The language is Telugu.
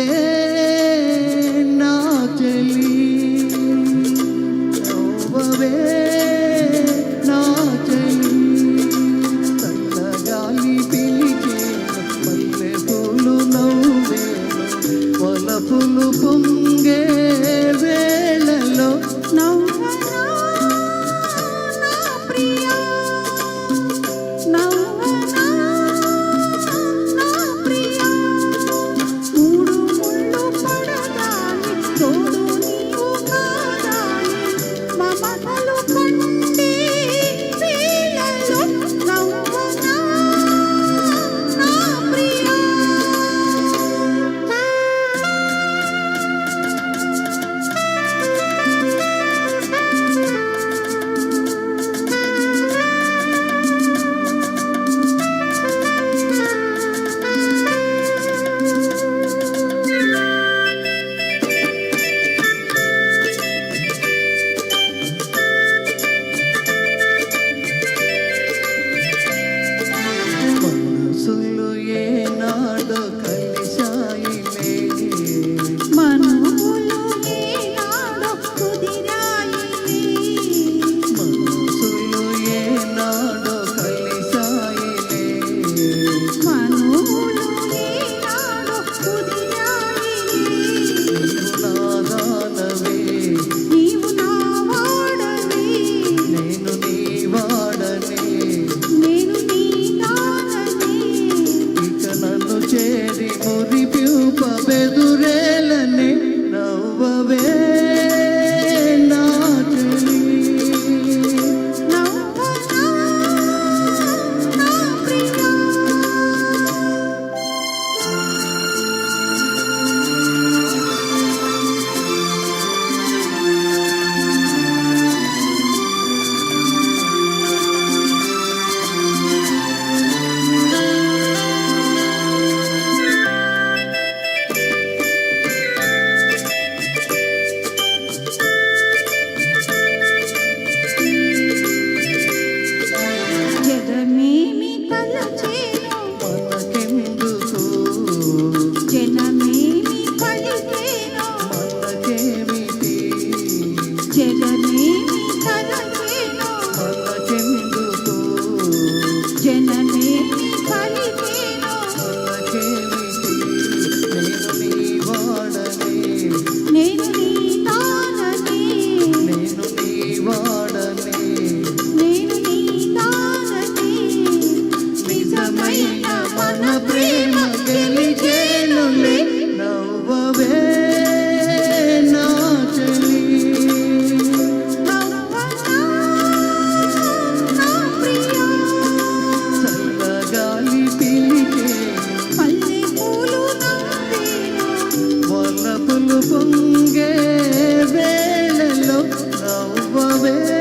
నీవే నా చెలి ఎవవే నా చెలి చల్లగాలి పిలిచే పల్లె పూలు నవ్వే పొల పొంగే పొంగే వేళలో నవ్వవే.